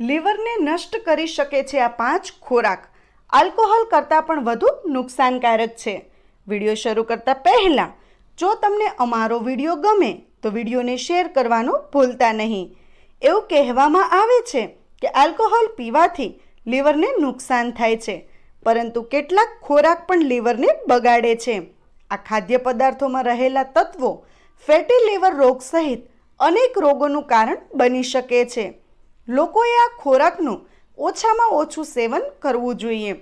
લીવરને નષ્ટ કરી શકે છે આ પાંચ ખોરાક. આલ્કોહોલ કરતાં પણ વધુ નુકસાનકારક છે. વીડિયો શરૂ કરતાં પહેલાં, જો તમને અમારો વીડિયો ગમે, તો વિડીયોને શેર કરવાનું ભૂલતા નહીં. એવું કહેવામાં આવે છે કે આલ્કોહોલ પીવાથી લીવરને નુકસાન થાય છે, પરંતુ કેટલાક ખોરાક પણ લીવરને બગાડે છે. આ ખાદ્ય પદાર્થોમાં રહેલા તત્વો ફેટી લીવર રોગ સહિત અનેક રોગોનું કારણ બની શકે છે. લોકોએ આ ખોરાકનું ઓછામાં ઓછું સેવન કરવું જોઈએ.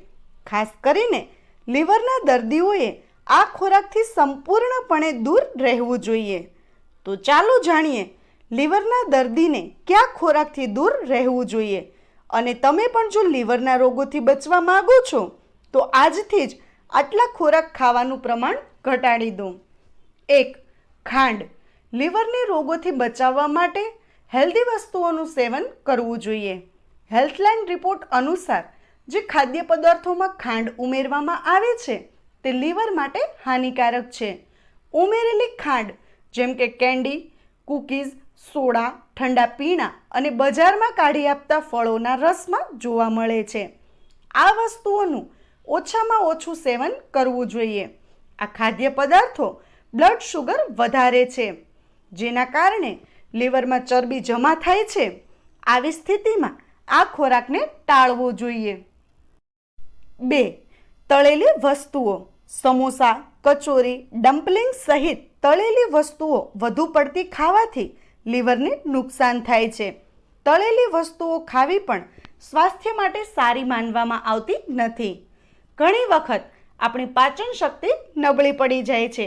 ખાસ કરીને લીવરના દર્દીઓએ આ ખોરાકથી સંપૂર્ણપણે દૂર રહેવું જોઈએ. તો ચાલો જાણીએ લીવરના દર્દીને કયા ખોરાકથી દૂર રહેવું જોઈએ અને તમે પણ જો લીવરના રોગોથી બચવા માંગો છો, તો આજથી જ આટલા ખોરાક ખાવાનું પ્રમાણ ઘટાડી દો. એક, ખાંડ. લીવરને રોગોથી બચાવવા માટે હેલ્ધી વસ્તુઓનું સેવન કરવું જોઈએ. હેલ્થલાઇન રિપોર્ટ અનુસાર, જે ખાદ્ય પદાર્થોમાં ખાંડ ઉમેરવામાં આવે છે, તે લીવર માટે હાનિકારક છે. ઉમેરેલી ખાંડ, જેમ કે કેન્ડી, કૂકીઝ, સોડા, ઠંડા પીણા અને બજારમાં કાઢી આપતા ફળોના રસમાં જોવા મળે છે. આ વસ્તુઓનું ઓછામાં ઓછું સેવન કરવું જોઈએ. આ ખાદ્ય પદાર્થો બ્લડ શુગર વધારે છે, જેના કારણે લીવરમાં ચરબી જમા થાય છે, આવી સ્થિતિમાં આ ખોરાકને ટાળવો જોઈએ. બે, તળેલી વસ્તુઓ, સમોસા, કચોરી, ડમ્પલિંગ સહિત તળેલી વસ્તુઓ વધુ પડતી ખાવાથી લીવરને નુકસાન થાય છે. તળેલી વસ્તુઓ ખાવી પણ સ્વાસ્થ્ય માટે સારી માનવામાં આવતી નથી. ઘણી વખત આપણી પાચન શક્તિ નબળી પડી જાય છે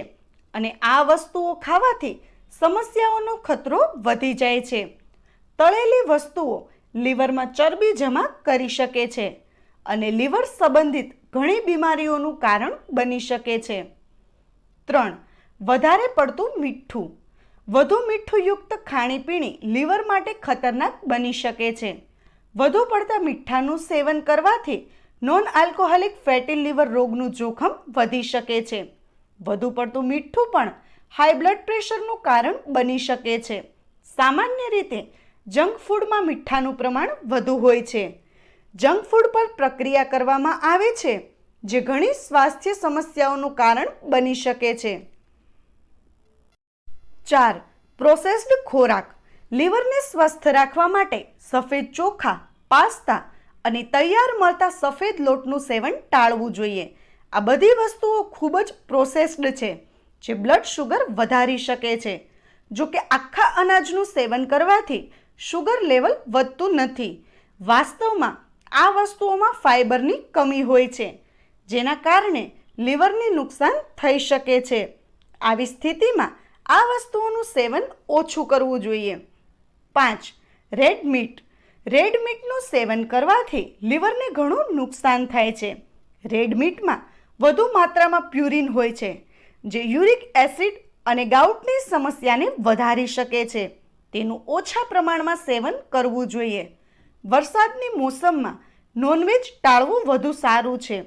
અને આ વસ્તુઓ ખાવાથી સમસ્યાઓનો ખતરો વધી જાય છે. તળેલી વસ્તુઓ લીવરમાં ચરબી જમા કરી શકે છે અને લીવર સંબંધિત ઘણી બીમારીઓનું કારણ બની શકે છે. ત્રણ, વધારે પડતું મીઠું. વધુ મીઠુંયુક્ત ખાણીપીણી લીવર માટે ખતરનાક બની શકે છે. વધુ પડતા મીઠાનું સેવન કરવાથી નોન આલ્કોહોલિક ફેટી લીવર રોગનું જોખમ વધી શકે છે. વધુ પડતું મીઠું પણ હાઈ બ્લડ પ્રેશરનું કારણ બની શકે છે. સામાન્ય રીતે જંક ફૂડમાં મીઠાનું પ્રમાણ વધુ હોય છે. જંક ફૂડ પર પ્રક્રિયા કરવામાં આવે છે, જે ઘણી સ્વાસ્થ્ય સમસ્યાઓનું કારણ બની શકે છે. ચાર, પ્રોસેસ્ડ ખોરાક. લીવરને સ્વસ્થ રાખવા માટે સફેદ ચોખા, પાસ્તા અને તૈયાર મળતા સફેદ લોટનું સેવન ટાળવું જોઈએ. આ બધી વસ્તુઓ ખૂબ જ પ્રોસેસ્ડ છે. જે બ્લડ શુગર વધારી શકે છે. જો કે આખા અનાજનું સેવન કરવાથી શુગર લેવલ વધતું નથી. વાસ્તવમાં આ વસ્તુઓમાં ફાઇબરની કમી હોય છે, જેના કારણે લીવરને નુકસાન થઈ શકે છે. આવી સ્થિતિમાં આ વસ્તુઓનું સેવન ઓછું કરવું જોઈએ. પાંચ રેડ મીટ રેડ મીટનું સેવન કરવાથી લીવરને ઘણું નુકસાન થાય છે. રેડ મીટમાં વધુ માત્રામાં પ્યુરિન હોય છે. જે યુરિક એસિડ અને ગાઉટની સમસ્યાને વધારી શકે છે. તેનું ઓછા પ્રમાણમાં સેવન કરવું જોઈએ. વરસાદની મોસમમાં નોનવેજ ટાળવું વધુ સારું છે.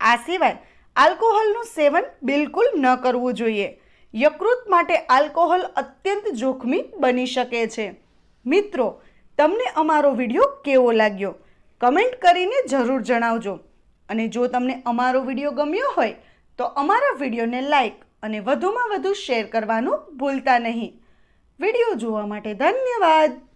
આ સિવાય આલ્કોહોલનું સેવન બિલકુલ ન કરવું જોઈએ. યકૃત માટે આલ્કોહોલ અત્યંત જોખમી બની શકે છે. મિત્રો, તમને અમારો વીડિયો કેવો લાગ્યો? કમેન્ટ કરીને જરૂર જણાવજો. અને જો તમને અમારો વીડિયો ગમ્યો હોય તો અમારા વિડીયોને લાઈક અને વધુમાં વધુ શેર કરવાનું ભૂલતા નહીં. વીડિયો જોવા માટે ધન્યવાદ.